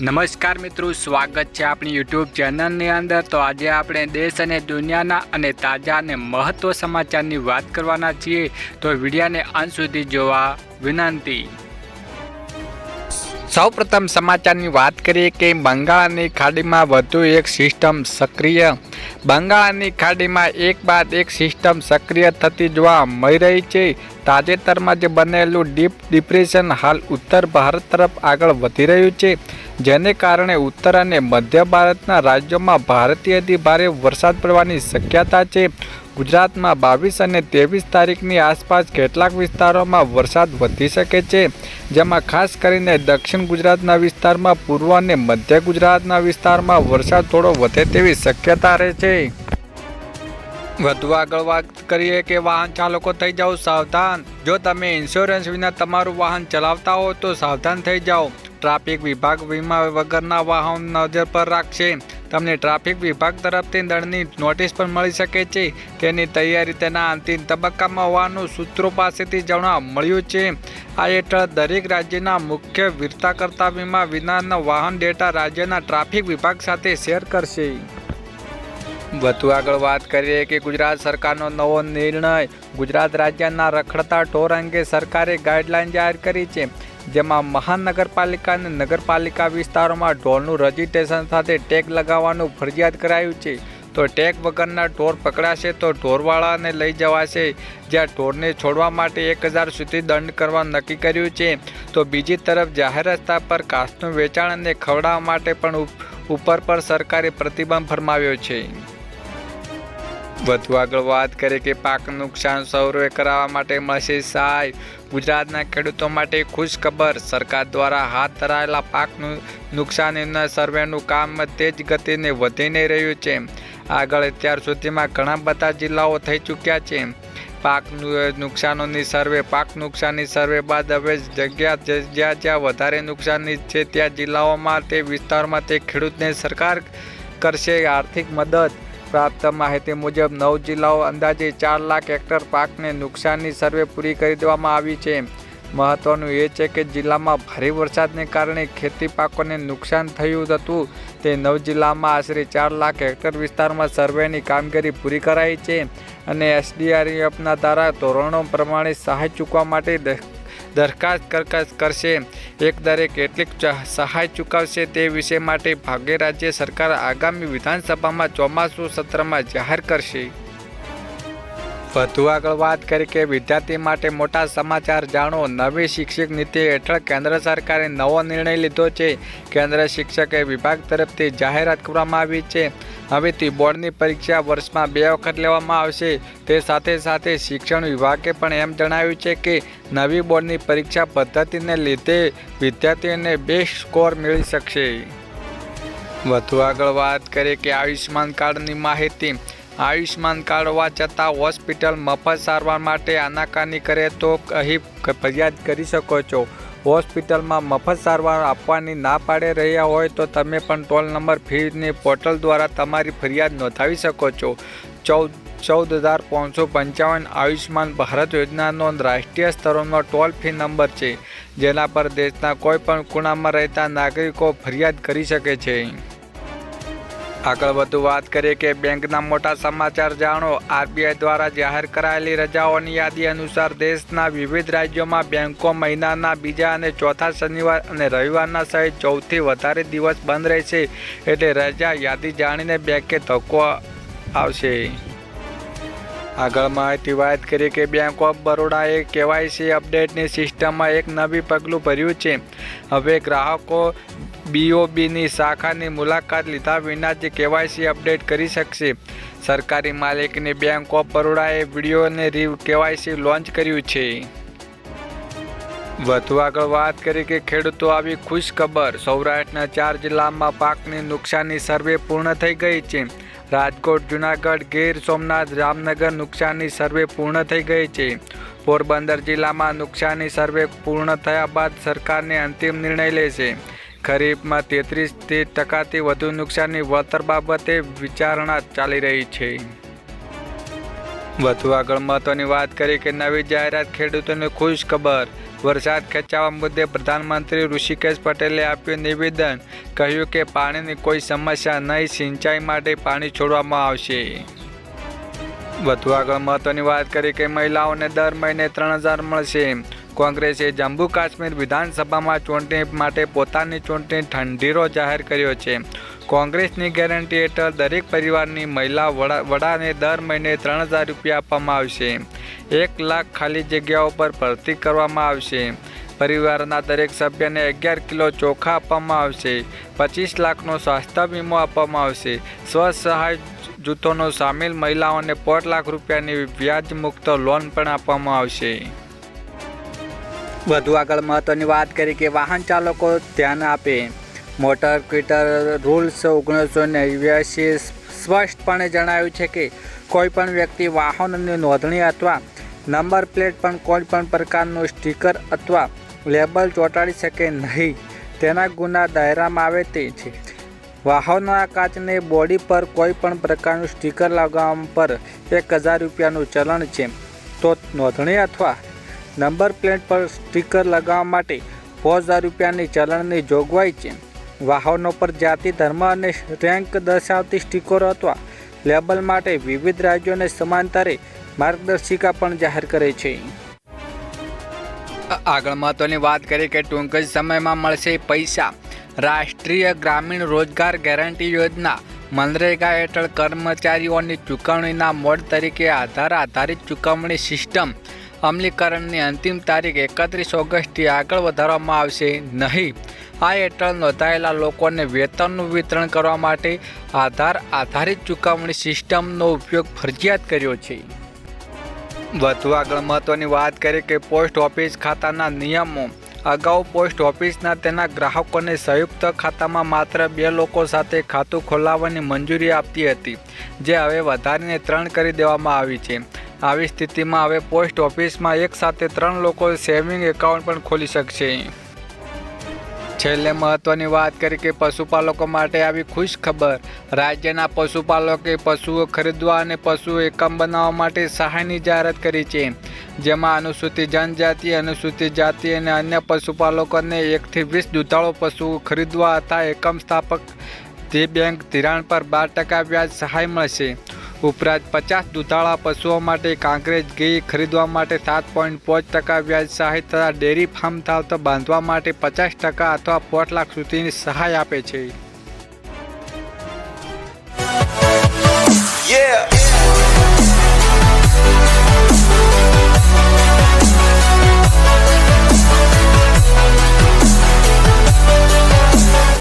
નમસ્કાર મિત્રો, સ્વાગત છે આપણી યુટ્યુબ ચેનલની અંદર. તો આજે આપણે દેશ અને દુનિયાના અને તાજા અને મહત્વ સમાચારની વાત કરવાના છીએ. તો વિડીયાને અંત સુધી જોવા વિનંતી. સૌપ્રથમ સમાચારની વાત કરીએ કે બંગાળની ખાડીમાં વધુ એક સિસ્ટમ સક્રિય. બંગાળની ખાડીમાં એક બાદ એક સિસ્ટમ સક્રિય થતી જોવા મળી રહી છે. તાજેતરમાં જે બનેલું ડીપ ડિપ્રેશન હાલ ઉત્તર ભારત તરફ આગળ વધી રહ્યું છે. જેને કારણે ઉત્તર અને મધ્ય ભારતના રાજ્યોમાં ભારેથી ભારે વરસાદ પડવાની શક્યતા છે. ગુજરાતમાં બાવીસ અને ત્રેવીસ તારીખની આસપાસ કેટલાક વિસ્તારોમાં વરસાદ વધી શકે છે, જેમાં ખાસ કરીને દક્ષિણ ગુજરાતના વિસ્તારમાં, પૂર્વ અને મધ્ય ગુજરાતના વિસ્તારમાં વરસાદ થોડો વધે તેવી શક્યતા રહે છે. વધુ આગળ વાત કરીએ કે વાહન ચાલકો થઈ જાઓ સાવધાન. જો તમે ઇન્સ્યોરન્સ વિના તમારું વાહન ચલાવતા હો તો સાવધાન થઈ જાઓ. ટ્રાફિક વિભાગ વીમા વગરના વાહન નજર પર રાખશે. તમને ટ્રાફિક વિભાગ તરફથી દંડની નોટિસ પણ મળી શકે છે તેની તૈયારી તેના અંતિમ તબક્કામાં હોવાનું સૂત્રો પાસેથી જાણવા મળ્યું છે. આ હેઠળ દરેક રાજ્યના મુખ્ય વીરતા કરતા વીમા વિનાના વાહન ડેટા રાજ્યના ટ્રાફિક વિભાગ સાથે શેર કરશે. વધુ આગળ વાત કરીએ કે ગુજરાત સરકારનો નવો નિર્ણય ગુજરાત રાજ્યના રખડતા ઢોર અંગે સરકારે ગાઈડલાઈન જાહેર કરી છે. જેમાં મહાનગરપાલિકા અને નગરપાલિકા વિસ્તારોમાં ઢોરનું રજીસ્ટ્રેશન સાથે ટેગ લગાવવાનું ફરજિયાત કરાયું છે. તો ટેગ વગરના ઢોર પકડાશે તો ઢોરવાળાને લઈ જવાશે. જ્યાં ઢોરને છોડવા માટે એક હજાર સુધી દંડ કરવા નક્કી કર્યું છે. તો બીજી તરફ જાહેર રસ્તા પર કાસ્ટનું વેચાણ અને ખવડાવવા માટે પણ ઉપર પર સરકારે પ્રતિબંધ ફરમાવ્યો છે. વધુ આગળ વાત કરીએ કે પાક નુકસાન સૌરવે કરાવવા માટે મળશે સહાય ગુજરાતના ખેડૂતો માટે ખુશખબર. સરકાર દ્વારા હાથ ધરાયેલા પાકનું નુકસાનીના સર્વેનું કામ તેજ ગતિને વધીને રહ્યું છે. આગળ અત્યાર સુધીમાં ઘણા બધા જિલ્લાઓ થઈ ચૂક્યા છે. પાક નુકસાનોની સર્વે, પાક નુકસાનની સર્વે બાદ હવે જગ્યા જ્યાં જ્યાં વધારે નુકસાની છે ત્યાં જિલ્લાઓમાં તે વિસ્તારમાં તે ખેડૂતને સરકાર કરશે આર્થિક મદદ. પ્રાપ્ત માહિતી મુજબ નવ જિલ્લાઓ અંદાજે ચાર લાખ હેક્ટર પાકને નુકસાનની સર્વે પૂરી કરી દેવામાં આવી છે. મહત્વનું એ છે કે જિલ્લામાં ભારે વરસાદને કારણે ખેતી પાકોને નુકસાન થયું હતું. તે નવ જિલ્લામાં આશરે ચાર લાખ હેક્ટર વિસ્તારમાં સર્વેની કામગીરી પૂરી કરાઈ છે અને એસડીઆરએફના દ્વારા ધોરણો પ્રમાણે સહાય ચૂકવા માટે દરખાસ્ત કરશે. એક દરે કેટલીક સહાય ચૂકવશે તે વિષય માટે ભાગે રાજ્ય સરકાર આગામી વિધાનસભામાં ચોમાસું સત્રમાં જાહેર કરશે. વધુ આગળ વાત કરી કે વિદ્યાર્થી માટે મોટા સમાચાર જાણો. નવી શિક્ષક નીતિ હેઠળ કેન્દ્ર સરકારે નવો નિર્ણય લીધો છે. કેન્દ્ર શિક્ષકે વિભાગ તરફથી જાહેરાત કરવામાં આવી છે. હવેથી બોર્ડની પરીક્ષા વર્ષમાં બે વખત લેવામાં આવશે. તે સાથે સાથે શિક્ષણ વિભાગે પણ એમ જણાવ્યું છે કે નવી બોર્ડની પરીક્ષા પદ્ધતિને લીધે વિદ્યાર્થીઓને બેસ્ટ સ્કોર મેળવી શકશે. વધુ આગળ વાત કરીએ કે આયુષ્યમાન કાર્ડની માહિતી. આયુષ્યમાન કાર્ડ હોવા છતાં હોસ્પિટલ મફત સારવાર માટે આનાકાની કરે તો અહીં ફરિયાદ કરી શકો છો. હોસ્પિટલમાં મફત સારવાર આપવાની ના પાડે રહ્યા હોય તો તમે પણ ટોલ નંબર ફીની પોર્ટલ દ્વારા તમારી ફરિયાદ નોંધાવી શકો છો. ચૌદ ચૌદ હજાર પાંચસો પંચાવન આયુષ્યમાન ભારત યોજનાનો રાષ્ટ્રીય સ્તરોનો ટોલ ફી નંબર છે, જેના પર દેશના કોઈપણ ખૂણામાં રહેતા નાગરિકો ફરિયાદ કરી શકે છે. આગળ વધુ વાત કરીએ કે બેંકના મોટા સમાચાર જાણો. આરબીઆઈ દ્વારા જાહેર કરાયેલી રજાઓની યાદી અનુસાર દેશના વિવિધ રાજ્યોમાં બેંકો મહિનાના બીજા અને ચોથા શનિવાર અને રવિવારના સહિત ચૌદથી વધારે દિવસ બંધ રહેશે. એટલે રજા, યાદી જાણીને બેંકે ધક્કો આવશે. આગળ માહિતી વાત કરીએ કે બેંક ઓફ બરોડાએ કેવાયસી અપડેટની સિસ્ટમમાં એક નવી પગલું ભર્યું છે. હવે ગ્રાહકો બીઓબીની શાખાની મુલાકાત લીધા વિના જ કેવાયસી અપડેટ કરી શકશે. સરકારી માલિકની બેંક ઓફ બરોડાએ વિડીયોને રીવ કેવાયસી લોન્ચ કર્યું છે. વધુ આગળ વાત કરી કે ખેડૂતો આવી ખુશ ખબર. સૌરાષ્ટ્રના ચાર જિલ્લામાં પાકની નુકસાની સર્વે પૂર્ણ થઈ ગઈ છે. રાજકોટ, જુનાગઢ, ગીર, સોમનાથ, જામનગર નુકસાનની સર્વે પૂર્ણ થઈ ગઈ છે. પોરબંદર જિલ્લામાં નુકસાની સર્વે પૂર્ણ થયા બાદ સરકારને અંતિમ નિર્ણય લેશે. ખરીફમાં તેત્રીસથી ટકાથી વધુ નુકસાનની વળતર બાબતે વિચારણા ચાલી રહી છે. વધુ આગળ મહત્વની વાત કરી કે નવી જાહેરાત ખેડૂતોને ખુશ ખબર. વરસાદ ખેંચાવા મુદ્દે પ્રધાનમંત્રી ઋષિકેશ પટેલે આપ્યું નિવેદન. કહ્યું કે પાણીની કોઈ સમસ્યા નહીં, સિંચાઈ માટે પાણી છોડવામાં આવશે. વધુ આગળ મહત્વની વાત કરી કે મહિલાઓને દર મહિને ત્રણ હજાર મળશે. કોંગ્રેસે જમ્મુ કાશ્મીર વિધાનસભામાં ચૂંટણી માટે પોતાની ચૂંટણી ઠંડીરો જાહેર કર્યો છે. કોંગ્રેસની ગેરંટી હેઠળ દરેક પરિવારની મહિલા વડા, વડાને દર મહિને ત્રણ હજાર રૂપિયા આપવામાં આવશે. એક લાખ ખાલી જગ્યાઓ પર ભરતી કરવામાં આવશે. પરિવારના દરેક સભ્યને અગિયાર કિલો ચોખા આપવામાં આવશે. પચીસ લાખનો સ્વાસ્થ્ય વીમો આપવામાં આવશે. સ્વસહાય જૂથોનો સામેલ મહિલાઓને પોઢ લાખ રૂપિયાની વ્યાજ મુક્ત લોન પણ આપવામાં આવશે. વધુ આગળ મહત્ત્વની વાત કરી કે વાહન ચાલકો ધ્યાન આપે. મોટર ક્વિટર રૂલ્સ ઓગણીસો નેવ્યાસી સ્પષ્ટપણે જણાવ્યું છે કે કોઈપણ વ્યક્તિ વાહનની નોંધણી અથવા નંબર પ્લેટ પણ કોઈપણ પ્રકારનું સ્ટીકર અથવા લેબલ ચોંટાડી શકે નહીં. તેના ગુના દાયરામાં આવે તે છે. વાહનના કાચને બોડી પર કોઈપણ પ્રકારનું સ્ટીકર લગાવવા પર એક હજાર રૂપિયાનું ચલણ છે. તો નોંધણી અથવા નંબર પ્લેટ પર સ્ટીકર લગાવવા માટે પાંચ હજાર રૂપિયાની ચલણની જોગવાઈ છે. વાહનો પર જાતિ, ધર્મ અને રેન્ક દર્શાવતી સ્ટીકરો અથવા લેબલ માટે વિવિધ રાજ્યોને સમાંતરે માર્ગદર્શિકા પણ જાહેર કરે છે. આગળ મહત્વની વાત કરીએ કે ટૂંક જ સમયમાં મળશે પૈસા. રાષ્ટ્રીય ગ્રામીણ રોજગાર ગેરંટી યોજના મનરેગા હેઠળ કર્મચારીઓની ચૂકવણીના મોડ તરીકે આધાર આધારિત ચૂકવણી સિસ્ટમ અમલીકરણની અંતિમ તારીખ એકત્રીસ ઓગસ્ટથી આગળ વધારવામાં આવશે નહીં. આ હેઠળ નોંધાયેલા લોકોને વેતનનું વિતરણ કરવા માટે આધાર આધારિત ચૂકવણી સિસ્ટમનો ઉપયોગ ફરજિયાત કર્યો છે. વધુ આગળ મહત્વની વાત કરીએ કે પોસ્ટ ઓફિસ ખાતાના નિયમો. અગાઉ પોસ્ટ ઓફિસના તેના ગ્રાહકોને સંયુક્ત ખાતામાં માત્ર બે લોકો સાથે ખાતું ખોલાવવાની મંજૂરી આપતી હતી, જે હવે વધારીને ત્રણ કરી દેવામાં આવી છે. આવી સ્થિતિમાં હવે પોસ્ટ ઓફિસમાં એક સાથે ત્રણ લોકો સેવિંગ એકાઉન્ટ પણ ખોલી શકશે. છેલ્લે મહત્વની વાત કરી કે પશુપાલકો માટે આવી ખુશ ખબર. રાજ્યના પશુપાલકે પશુઓ ખરીદવા અને પશુ એકમ બનાવવા માટે સહાયની જાહેરાત કરી છે. જેમાં અનુસૂચિત જનજાતિ, અનુસૂચિત જાતિ અને અન્ય પશુપાલકોને એકથી વીસ દુધાળો પશુઓ ખરીદવા અથવા એકમ સ્થાપક તે બેંક ધિરાણ પર બાર ટકા વ્યાજ સહાય મળશે. ઉપરાંત પચાસ દુધાળા પશુઓ માટે કાંકરેજ ઘી ખરીદવા માટે સાત પોઈન્ટ પાંચ ટકા વ્યાજ સહાય તથા ડેરી ફાર્મ થાવતો બાંધવા માટે પચાસ ટકા અથવા પાંચ લાખ સુધીની સહાય આપે છે Yeah.